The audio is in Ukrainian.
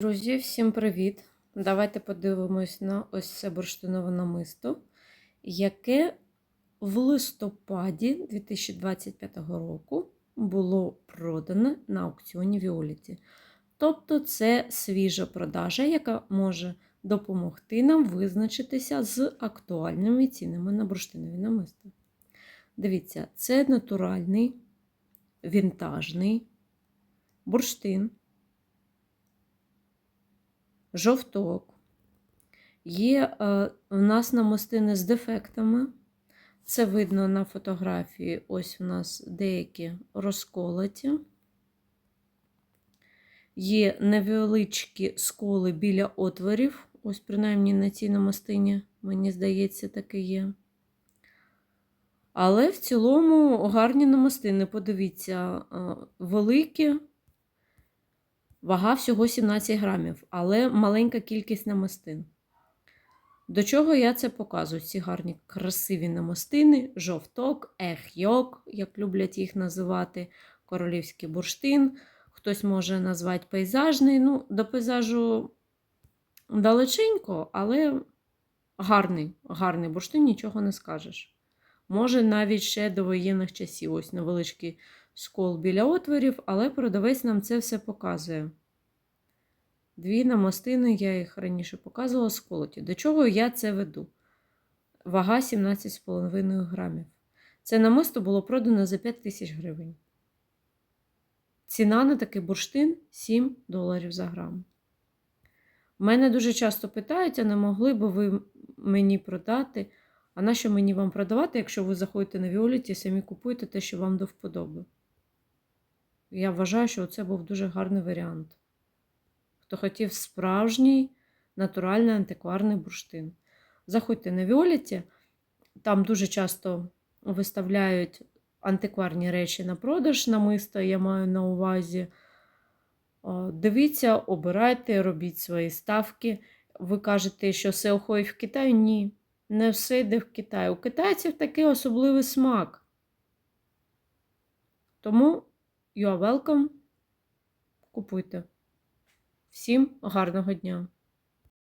Друзі, всім привіт! Давайте подивимось на ось це бурштинове намисто, яке в листопаді 2025 року було продане на аукціоні Віоліті. Тобто це свіжа продажа, яка може допомогти нам визначитися з актуальними цінами на бурштинові намиста. Дивіться, це натуральний, вінтажний бурштин жовток. Є е, у нас намистини з дефектами. Це видно на фотографії. Ось у нас деякі розколоті. Є невеличкі сколи біля отворів. Ось, принаймні, на цій намистині, мені здається, таке є. Але в цілому гарні намистини. Подивіться, е, великі, Вага всього 17 грамів, але маленька кількість намистин. До чого я це показую? Ці гарні красиві намистини, жовток, ехйок, як люблять їх називати, королівський бурштин. Хтось може назвати пейзажний. Ну, до пейзажу далеченько, але гарний, гарний бурштин, нічого не скажеш. Може, навіть ще до воєнних часів, ось невеличкий скол біля отворів, але продавець нам це все показує. Дві намастини, я їх раніше показувала сколоті. До чого я це веду? Вага 17,5 грамів. Це намисто було продано за 5 тисяч гривень. Ціна на такий бурштин 7 доларів за грам. Мене дуже часто питають, а не могли би ви мені продати? А на що мені вам продавати, якщо ви заходите на Віоліті і самі купуєте те, що вам до вподоби? Я вважаю, що це був дуже гарний варіант. Хто хотів справжній натуральний антикварний бурштин. Заходьте на Віоліті, там дуже часто виставляють антикварні речі на продаж намисто, я маю на увазі. Дивіться, обирайте, робіть свої ставки. Ви кажете, що все уходить в Китай? Ні. Не все йде в Китай. У китайців такий особливий смак. Тому you are welcome. Купуйте. Всім гарного дня!